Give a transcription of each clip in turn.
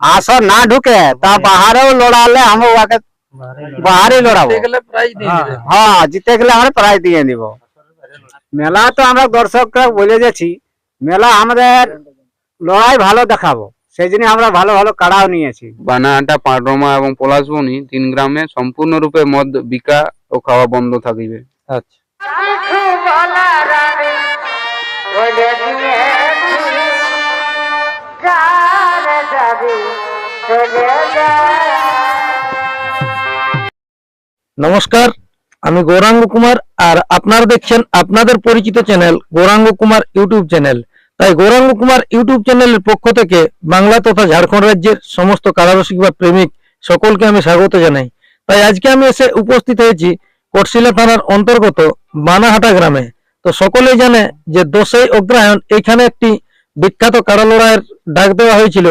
আসর না ঢুকে তা বাহারেও লড়ালে আমরা ওকে বাহারে লড়াবো হ্যাঁ জিতে গেলে আমরা প্রাইজ দিয়ে দিব মেলা তো আমরা দর্শকরা বলে যাচ্ছি মেলা আমাদের লড়াই ভালো দেখাবো সেই জন্য আমরা ভালো ভালো কাড়াও নিয়েছি বানাহাটা পাঁডরমা এবং পলাশবনি তিন গ্রামে সম্পূর্ণরূপে মদ বিকা ও খাওয়া বন্ধ থাকিবে আচ্ছা নমস্কার, আমি গৌরাঙ্গ কুমার আর আপনারা দেখছেন আপনাদের পরিচিত channel Gouranga Kumar YouTube channel. তাই গৌরাঙ্গ কুমার ইউটিউব চ্যানেলের পক্ষ থেকে বাংলা তথা ঝাড়খণ্ড রাজ্যের সমস্ত কারারসিক বা প্রেমিক সকলকে আমি স্বাগত জানাই। তাই আজকে আমি এসে উপস্থিত হয়েছি কটশিলা থানার অন্তর্গত বানাহাটা গ্রামে। তো সকলেই জানে যে দোষই অগ্রহায়ণ এখানে একটি বিখ্যাত কারা লড়াইয়ের ডাক দেওয়া হয়েছিল।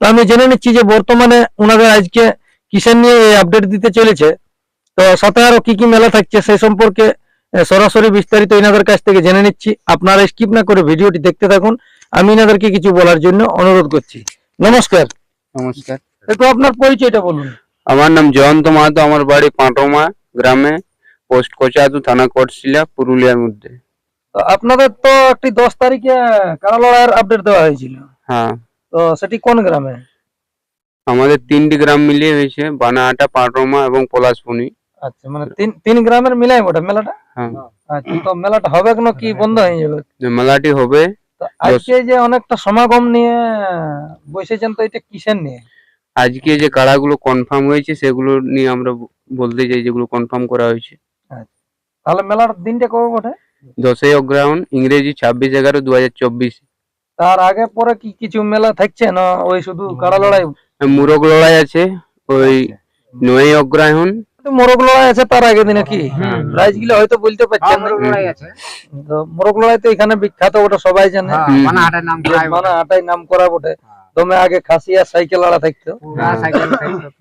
তো আমি জেনে নিচ্ছি যে বর্তমানে ওনাদের আজকে কিসের নিয়ে এই আপডেট দিতে চলেছে। তো সাথে আরও কি কি মেলা থাকছে সেই সম্পর্কে সরাসরি বিস্তারিত এনাদের কাছ থেকে জেনে নিচ্ছি। আপনারা স্কিপ না করে ভিডিওটি দেখতে থাকুন। আমি এনাদেরকে কিছু বলার জন্য অনুরোধ করছি। নমস্কার। নমস্কার। একটু আপনার পরিচয়টা বলুন। আমার নাম জয়ন্ত মাহাতো আমার বাড়ি পাঁটরমা গ্রামে পোস্ট কোচাদু থানা কোটশিলা পুরুলিয়ার মধ্যে। তো আপনাদের তো একটি দশ তারিখে কারা লড়াইয়ের আপডেট দেওয়া হয়েছিল? হ্যাঁ। তো সেটি কোন গ্রামে? আমাদের তিনটি গ্রাম মিলিয়ে হয়েছে বানাহাটা পাটরমা এবং পলাশবনি আচ্ছা মানে তিন তিন গ্রামের মিলাই ওটা মেলাটা? হ্যাঁ। আচ্ছা তো মেলাটা হবে কোনো কি বন্ধ হয়ে যাবে মেলাটি হবে তো আজকে যে অনেকটা সমাগম নিয়ে বসেছেন তো এটা কিসের নিয়ে? আজকে যে কাড়াগুলো কনফার্ম হয়েছে সেগুলো নিয়ে আমরা বলতে চাই যেগুলো কনফার্ম করা হয়েছে। তাহলে মেলার দিনটা কবে বটে? দশই অগ্রহায়ণ ইংরেজি ছাব্বিশ এগারো দু হাজার চব্বিশ। তার আগে পরে কি কিছু মেলা থাকছে না? ওই শুধু কাড়া লড়াই? মুরগ লড়াই আছে ওই নয় অগ্রহায়ণ। মোরগ লড়াই আছে তার আগে দিনে কি? প্রাইজগুলো হয়তো বলতে পারছেন আছে। তো মোরগ লড়াই তো এখানে বিখ্যাত ওটা সবাই জানে। হ্যাঁ, মানে আটাই নাম করা বটে। দমে আগে খাসি আর সাইকেল আড়া থাকতো।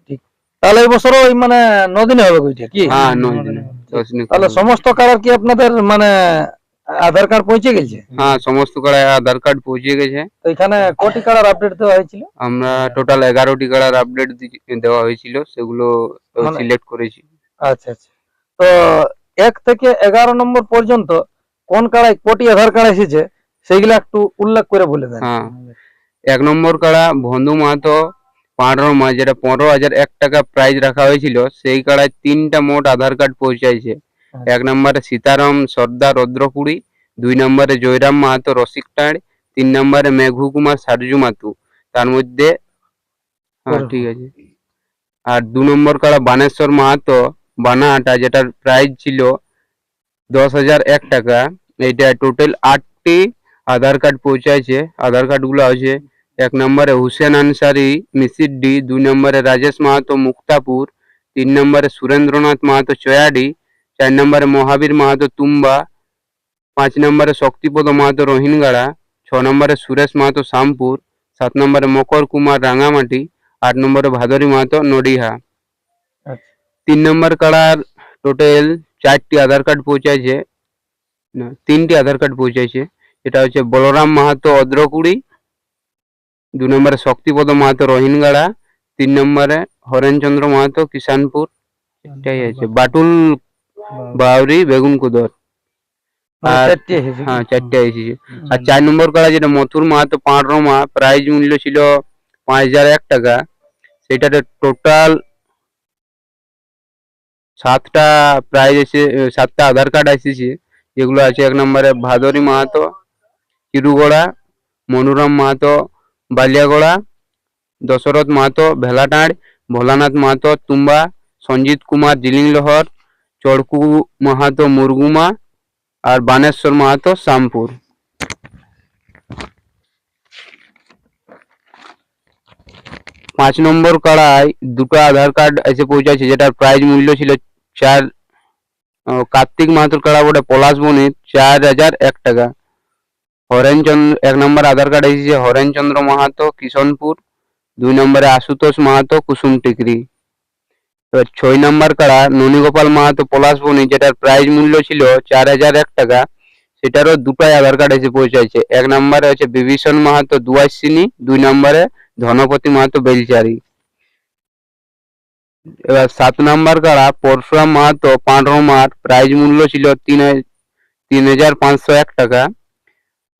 ঠিক। তাহলে এই বছর ওই মানে নদিনে হবে ওইটা কি? হ্যাঁ নয় দিনে দশ দিনে তাহলে সমস্ত কারার কি আপনাদের মানে আধার কার্ড পৌঁছে গেছে? হ্যাঁ সমস্ত কাড়ায় আধার কার্ড পৌঁছে গেছে। তো এখানে কোটি কারার আপডেট দেওয়া হয়েছিল? আমরা টোটাল এগারোটি কাড়ার আপডেট দেওয়া হয়েছিল সেগুলো মানে- সিলেক্ট করেছি। আচ্ছা আচ্ছা। তো এক থেকে এগারো নম্বর পর্যন্ত কোন কাড়ায় কোটি আধার কার্ড এসেছে সেইগুলো একটু উল্লেখ করে বলে দেন। হ্যাঁ। এক নম্বর কাড়া বন্ধু মাহাতো পাঁড়র মা যেটা পনেরো হাজার এক টাকা প্রাইজ রাখা হয়েছিল সেই কাড়ায় তিনটা মোট আধার কার্ড পৌঁছাইছে। এক নম্বরে সীতারাম সর্দার রদ্রপুরি দুই নম্বরে জয়রাম মাহাতো রসিকটাঁড় তিন নম্বরে মেঘু কুমার সারজু মাতু। তার মধ্যে হ্যাঁ ঠিক আছে। আর দু নম্বর কাড়া বানেশ্বর মাহাতো বানাহাটা যেটার প্রাইস ছিল দশ হাজার এক টাকা। এইটা টোটাল আটটি আধার কার্ড পৌঁছাইছে। আধার কার্ডগুলো আছে এক নম্বরে হুসেন আনসারি মিসির ডি দুই নম্বরে রাজেশ মাহাতো মুক্তাপুর তিন নম্বরে সুরেন্দ্রনাথ মাহাতো চয়াডি চার নম্বরে মহাবীর মাহাতো তুম্বা পাঁচ নম্বরে শক্তিপদ মাহাতো রোহিনগাড়া ছ নম্বরে সুরেশ মাহাতো শামপুর সাত নম্বরে মকর কুমার রাঙামাটি আট নম্বরে ভাদরী মাহাতো নডিহা আচ্ছা। তিন নম্বর কাড়ার টোটাল চারটি আধার কার্ড পৌঁছাইছে না তিনটি আধার কার্ড পৌঁছাইছে এটা হচ্ছে বলরাম মাহাতো অদ্রকুড়ি দু নম্বরে শক্তিপদ মাহাতো রোহিনগাড়া তিন নম্বরে হরেনচন্দ্র মাহাতো কিষানপুর এটাই আছে বাটুল বাউরি বেগুন কুদর। আর- চারটে এসেছে। হ্যাঁ চারটে এসেছে। আর চার নম্বর কাড়া যেটা মথুর মা তো মাহাতো পাঁড়রমা প্রাইজ মূল্য ছিল পাঁচ হাজার এক টাকা। সেটাতে টোটাল সাতটা প্রাইজ এসে সাতটা আধার কার্ড এসেছে। যেগুলো আছে এক নম্বরে ভাদরী মাহাতো চিরুগড়া মনোরম মাহাতো বালিয়াগড়া দশরথ মাহাতো ভেলাটাঁড় ভোলানাথ মাহাতো তুম্বা সঞ্জিত কুমার জিলিংলহর চড়কু মাহাতো মুরগুমা আর বানেশ্বর মাহাতো শ্যামপুর। পাঁচ নম্বর কাড়ায় দুটো আধার কার্ড এসে পৌঁছাচ্ছে, যেটার প্রাইজ মূল্য ছিল চার কার্তিক মাহাতোর কাড়া বটে পলাশ বনির চার হাজার এক টাকা। হরেনচন্দ্র, এক নম্বর আধার কার্ড এসেছে হরেনচন্দ্র মাহাতো কিষণপুর দুই নম্বরে আশুতোষ মাহাতো, কুসুম টিকরি। এবার ছয় নম্বর কাড়া ননীগোপাল মাহাতো পলাশ বনি, যেটার প্রাইজ মূল্য ছিল চার হাজার এক টাকা, সেটারও দুটাই আধার কার্ড এসে পৌঁছাইছে। এক নম্বরে হচ্ছে বিভীষণ মাহাতো দুয়াশিনী দুই নম্বরে ধনপতি মাহাতো বেলচারি। এবার সাত নাম্বার কাড়া পরশুরাম মাহাতো পাঁডরমার প্রাইজ মূল্য ছিল তিন তিন হাজার পাঁচশো এক টাকা।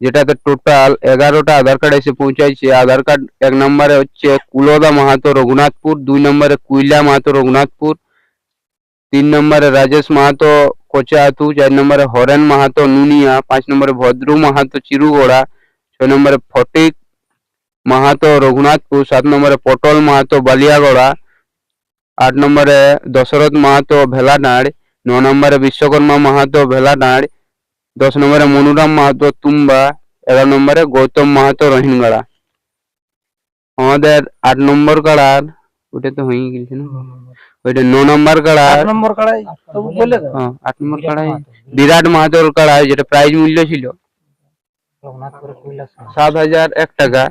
যেটাতে টোটাল এগারোটা আধার কার্ড এসে পৌঁছাইছে। আধার কার্ড এক নম্বরে হচ্ছে কুলদা মাহাতো রঘুনাথপুর, দুই নম্বরে কুইলা মাহাতো রঘুনাথপুর, তিন নম্বরে রাজেশ মাহাতো কোচাহাতু চার নম্বরে হরেন মাহাতো নুনিয়া, পাঁচ নম্বরে ভদ্রু মাহাতো চিরুগোড়া, ছয় নম্বরে ফটিক মাহাতো রঘুনাথপুর, সাত নম্বরে পটল মাহাতো বালিয়াগড়া, আট নম্বরে দশরথ মাহাতো ভেলানাড়, ন নম্বরে বিশ্বকর্মা মাহাতো ভেলানাড় দশ নম্বরে মনুরাম মাহাতো তুম্বা এগারো নম্বরে গৌতম মাহাতো রহিনগড়া আমাদের আট নম্বর কাড়ার ওটা তো হয়ে গেছে না? ওইটা ন নম্বর কাড়ার আট নম্বর কাড়াই হ্যাঁ, আট নম্বর কাড়াই বিরাট মাহাতোর কাড়াই যেটা প্রাইজ মূল্য ছিল সাত হাজার এক টাকা।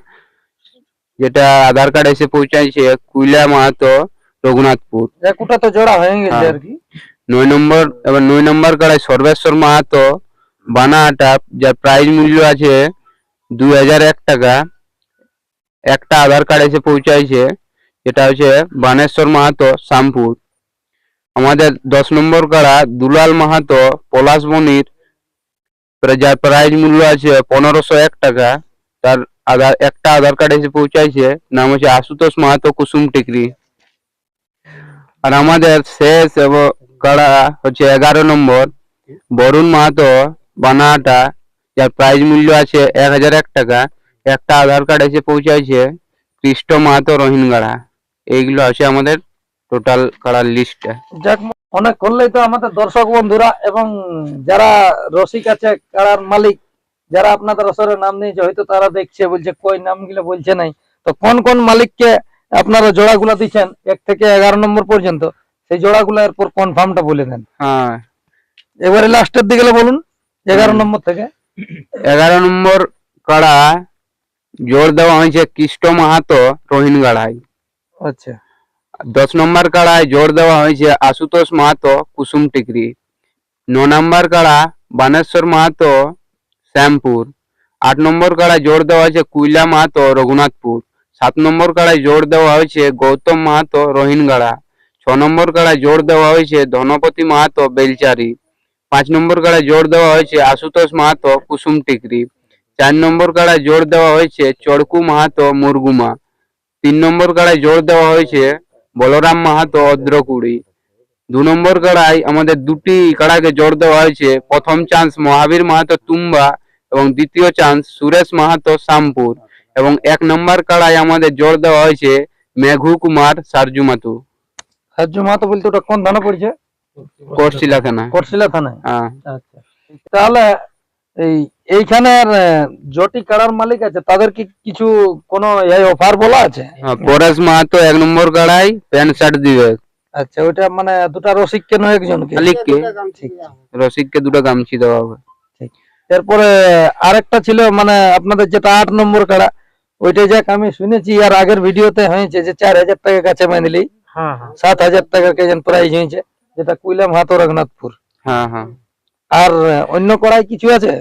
যেটা আধার কার্ড এসে পৌঁছাইছে কুইলা মাহাতো রঘুনাথপুর। তো জোড়া হয়ে গেছে হ্যাঁ। আর কি। নয় নম্বর এবার নয় নম্বর কাড়াই সর্বেশ্বর মাহাতো বানাহাটা যার প্রাইজ মূল্য আছে দুই হাজার এক টাকা। একটা আধার কার্ড এসে পৌঁছাইছে, যেটা হচ্ছে বানেশ্বর মাহাতো, শ্যামপুর। আমাদের দশ নম্বর কাড়া দুলাল মাহাতো পলাশবনির প্রা- যার প্রাইজ মূল্য আছে পনেরোশো এক টাকা, তার আধার, একটা আধার কার্ড এসে পৌঁছাইছে, নাম হচ্ছে আশুতোষ মাহাতো কুসুম টিকরি। আর আমাদের শেষ এবং কাড়া হচ্ছে এগারো নম্বর, বরুণ মাহাতো বানাহাটা যার প্রাইজ মূল্য আছে এক হাজার এক টাকা একটা আধার কার্ড এসে পৌঁছাইছে কৃষ্ণ মাহাতো রহিনগাড়া এইগুলো আছে আমাদের টোটাল কাড়ার লিস্টে যাক অনেক করলেই তো আমাদের দর্শক বন্ধুরা এবং যারা রসিক আছে কাড়ার মালিক যারা আপনাদের আসরে নাম নিয়েছে হয়তো তারা দেখছে বলছে কই নামগুলো বলছে নাই। তো কোন কোন মালিককে আপনারা জোড়াগুলো দিচ্ছেন? এক থেকে এগারো নম্বর পর্যন্ত। সেই জোড়াগুলো এরপর কনফার্মটা বলে দেন। হ্যাঁ। এবারে লাস্টের দিকে বলুন। এগারো নম্বর থেকে? এগারো নম্বর কাড়া জোর দেওয়া হয়েছে কৃষ্ণ মাহাতো রহিনগাড়ায় আচ্ছা। দশ নম্বর কাড়ায় জোর দেওয়া হয়েছে আশুতোষ মাহাতো কুসুম টিকরি। ন নম্বর কাড়া বানেশ্বর মাহাতো শ্যামপুর। আট নম্বর কাড়ায় জোর দেওয়া হয়েছে কুইলা মাহাতো রঘুনাথপুর। সাত নম্বর কাড়ায় জোর দেওয়া হয়েছে গৌতম মাহাতো রহিনগাড়া ছ নম্বর কাড়ায় জোর দেওয়া হয়েছে ধনপতি মাহাতো বেলচারি। পাঁচ নম্বর কাড়ায় জোর দেওয়া হয়েছে আশুতোষ মাহাতো, কুসুম টিকরি। চার নম্বর কাড়ায় জোর দেওয়া হয়েছে চড়কু মাহাতো, মুরগুমা। তিন নম্বর কাড়ায় জোর দেওয়া হয়েছে বলরাম মাহাতো, অদ্রকুড়ি। দু নম্বর কাড়ায় আমাদের দুটি কাড়াকে জোর দেওয়া হয়েছে প্রথম চান্স মহাবীর মাহাতো তুম্বা এবং দ্বিতীয় চান্স সুরেশ মাহাতো শ্যামপুর। এবং এক নম্বর কাড়ায় আমাদের জোর দেওয়া হয়েছে মেঘু কুমার সারজুমাতু। সাহায্য মাহাতো বলতে ওটা কোন থানা পড়ছে? কোর্সিলা থানা করশিলা থানায় হ্যাঁ। আচ্ছা। তাহলে এই এইখানের জটি কাড়ার মালিক আছে তাদের কি কিছু কোনো অফার বলা আছে? হ্যাঁ, পরেশ মাহাতো এক নম্বর কাড়াই প্যান্ট শার্ট দিবে। আচ্ছা ওইটা মানে দুটা একজনকে? মালিককে। রসিককে দুটো গামছি দেওয়া হবে। এরপরে আরেকটা ছিল মানে আপনাদের যেটা আট নম্বর কাড়া ওইটা যাক আমি শুনেছি আর আগের ভিডিওতে হয়েছে যে চার হাজার টাকা কাছে মানিলি সাত হাজার টাকার কেজন প্রাইজ হয়েছে। যেটা কুইলাম হাত রঘুনাথপুর। হ্যাঁ হ্যাঁ। আর অন্য কড়াই কিছু আছে?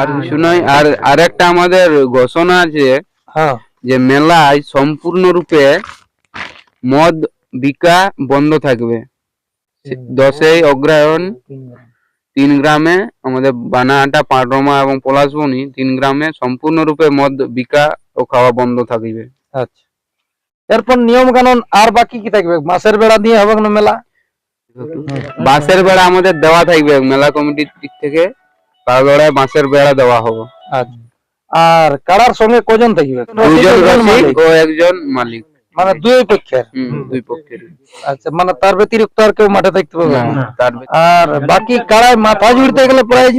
আর কিছু নয় আর আরেকটা আমাদের ঘোষণা আছে হ্যাঁ। যে মেলায় সম্পূর্ণরূপে মদ বিকা বন্ধ থাকবে। দশই অগ্রায়ণ তিন গ্রামে। আমাদের বানাহাটা পাটরমা এবং পলাশবনি তিন গ্রামে সম্পূর্ণরূপে মদ বিকা ও খাওয়া বন্ধ থাকবে। আচ্ছা। এরপর নিয়ম কানুন আর বাকি কি থাকবে? মাসের বেড়া দিয়ে হবে না মেলা? বাঁশের বেড়া আমাদের দেওয়া থাকবে মেলা কমিটির দিক থেকে। পাগড়ায় বাঁশের বেড়া দেওয়া হবে। আচ্ছা। আর কারার সঙ্গে কজন থাকবে? দুজন রসিক ও একজন মালিক। মানে দুই পক্ষের। দুই পক্ষের। আচ্ছা মানে তার ব্যতিরিক্ত আর কেউ মাঠে থাকতে পারবে না আর বাকি কাড়ায় মাথা জুড়তে গেলে প্রাইজ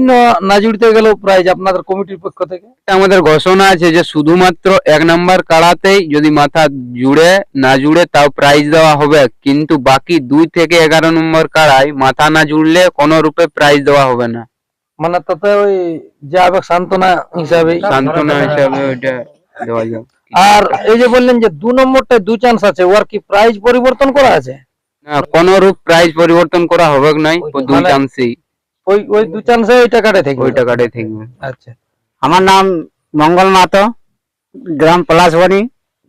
না জুড়তে গেলেও প্রাইজ আপনাদের কমিটির পক্ষ থেকে? আমাদের ঘোষণা আছে যে শুধুমাত্র এক নাম্বার কাড়াতেই যদি মাথা জুড়ে না জুড়ে তাও প্রাইজ দেওয়া হবে। কিন্তু বাকি দুই থেকে এগারো নম্বর কাড়ায় মাথা না জুড়লে কোনো রূপে প্রাইজ দেওয়া হবে না। মানে তাতে ওই যাবে সান্ত্বনা হিসাবে সান্ত্বনা হিসাবে ওইটা দেওয়া যাবে। আর এই যে বললেন যে দু নম্বরটা দু চান্স আছে ওর কি প্রাইজ পরিবর্তন করা আছে? না কোনো রূপ প্রাইজ পরিবর্তন করা হবে নাই ও দুই মানে- চান্সেই ওই ওই দু চান্সে ওই টাকাটা থাকবে? ওই টাকাটাই থাকবে। আচ্ছা। আমার নাম মঙ্গল মাহাতো গ্রাম পলাশবনি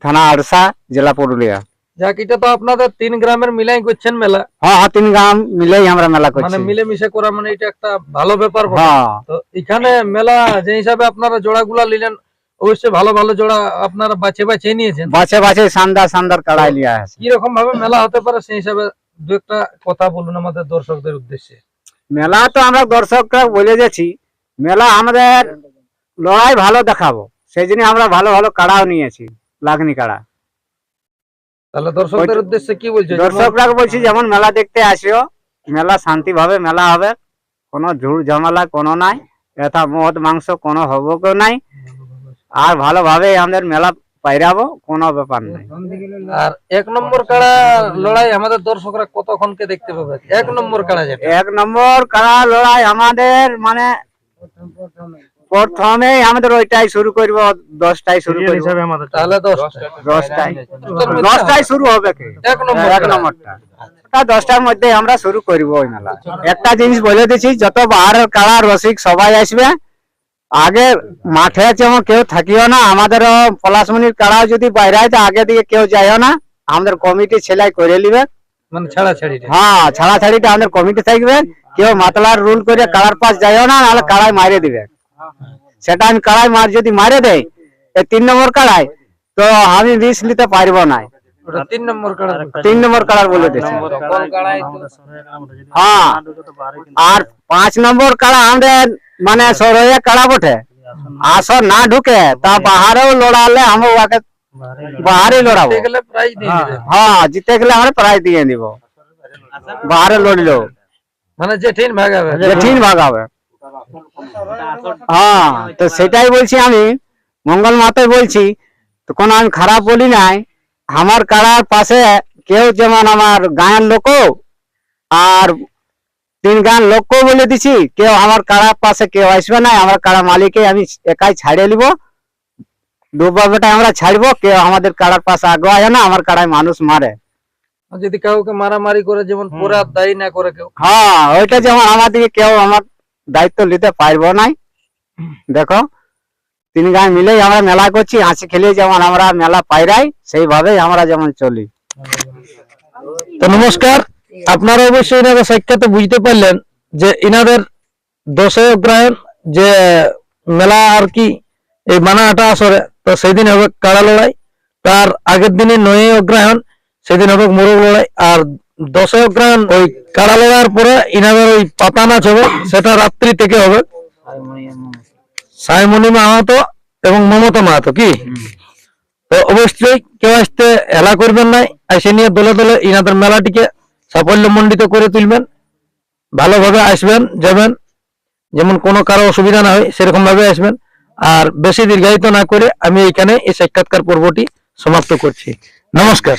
থানা আড়সা জেলা পুরুলিয়া। যাক এটা তো আপনাদের তিন গ্রামের মিলাই করছেন মেলা। হ্যাঁ হ্যাঁ তিন গ্রাম মিলেই আমরা মেলা করছি। মানে করছি মিলেমিশে করা মানে এটা একটা ভালো ব্যাপার। হ্যাঁ। তো এখানে মেলা যে হিসাবে আপনারা জোড়াগুলা নিলেন অবশ্যই ভালো ভালো জোড়া আপনারা বাছে বাছে নিয়েছেন। বাছে বাছে শানদার শানদার কাড়াই লিয়া আছে কি রকম ভাবে মেলা হতে পারে সেই হিসাবে দু একটা কথা বলুন আমাদের দর্শকদের উদ্দেশ্যে। মেলা তো আমরা দর্শকরা বলে যাচ্ছি মেলা আমাদের লড়াই ভালো দেখাবো সেই জন্য আমরা ভালো ভালো কাড়াও নিয়েছি লাগনি কাড়া। তাহলে দর্শকদের উদ্দেশ্যে কি বলছো? দর্শকরা বলছি যেমন মেলা দেখতে আসিও মেলা শান্তি ভাবে মেলা হবে কোনো ঝুড় ঝামেলা কোনো নাই এটা মদ মাংস কোনো হব কেউ নাই আর ভালোভাবে আমাদের মেলা পাইরাবো কোনো ব্যাপার নাই। আর এক নম্বর কাড়া লড়াই আমাদের দর্শকরা কতক্ষণকে দেখতে পাবে? এক নম্বর কাড়া যেটা। এক নম্বর কাড়া লড়াই আমাদের মানে প্রথমে আমাদের ওইটাই শুরু করব দশটায় শুরু করব। তাহলে দশটায় দশটায় শুরু হবে এক নম্বর এক নম্বরটা। ওটা দশটার মধ্যে আমরা শুরু করব ওই মেলা। একটা জিনিস বলে দিচ্ছি যত বাহারের কাড়া রসিক সবাই আসবে আগে মাঠে যেমন কেউ থাকিও না আমাদের পলাশমনির কাড়াও যদি বাইরে হয় তো আগে দিকে কেউ যাইও না আমাদের কমিটি ছেলাই করে নিবে। মানে হ্যাঁ ছাড়াছাড়িটা আমাদের কমিটি থাকবে। কেউ মাতলার রুল করে কাড়ার পাশ যাইও না নাহলে কাড়াই মারে দিবে। সেটা আমি কাড়াই মার যদি মারে দেয় এই তিন নম্বর কাড়াই তো আমি রিস্ক নিতে পারব না। তিন নম্বর কাড়া তিন নম্বর কাড়ার বলে দিচ্ছি হ্যাঁ আর পাঁচ নম্বর কাড়া আমাদের মানে সরয়ে কাড়া বটে। আসর না ঢুকে তা বাহারেও লড়ালে আমরা ওকে বাহারে লড়াবো। হ্যাঁ। জিতে গেলে আমরা প্রাইজ দিয়ে দিব। বাহারে লড়লো। মানে জেঠিন ভাগাবে। হ্যাঁ তো সেটাই বলছি আমি। মঙ্গল মাতাই বলছি তো কোনো আমি খারাপ বলি নাই। আমার কাড়ার পাশে কেউ যেমন আমার গায়ের লোক আর তিন গান লোককেও বলে দিছি কেউ আমার কাড়ার পাশে কেউ আসবে না আমার কাড়া মালিকে আমি একাই ছাড়িয়ে নিব। দুবারটা আমরা ছাড়বো কেউ আমাদের কাড়ার পাশে আগে হয় না আমার কাড়ায় মানুষ মারে। যদি কাউকে মারামারি করে যেমন পুরা দায়ী না করে কেউ। হ্যাঁ ওইটা যেমন আমার দিকে কেউ আমার দায়িত্ব নিতে পারব নাই দেখো তিন গায়ে মিলেই আমরা মেলা করছি হাসি খেলে যেমন আমরা মেলা পাইরাই সেইভাবেই আমরা যেমন চলি। তো নমস্কার। আপনারা অবশ্যই এনাদের সাক্ষাতে বুঝতে পারলেন যে ইনাদের দশই অগ্রহায়ণ যে মেলা আর কি এই মানাহাটা আসরে তো সেদিন হবে কাড়া লড়াই তার আগের দিনে নয় অগ্রহায়ণ সেদিন হবে মোরগ লড়াই আর দশই অগ্রহায়ণ ওই কাড়া লড়াইয়ের পরে ইনাদের ওই পাতা নাচ হবে সেটা রাত্রি থেকে হবে। সাইমণি মাহাতো এবং মমতা মাহাতো কি? তো অবশ্যই কেউ আসতে হেলা করবেন নাই আর সে নিয়ে দলে দলে ইনাদের মেলাটিকে সাফল্যমণ্ডিত করে তুলবেন, ভালোভাবে আসবেন, যাবেন, যেমন কোনো কারও অসুবিধা না হয় সেরকম ভাবে আসবেন। আর বেশি দীর্ঘায়িত না করে আমি এখানে এই সাক্ষাৎকার পর্বটি সমাপ্ত করছি। নমস্কার।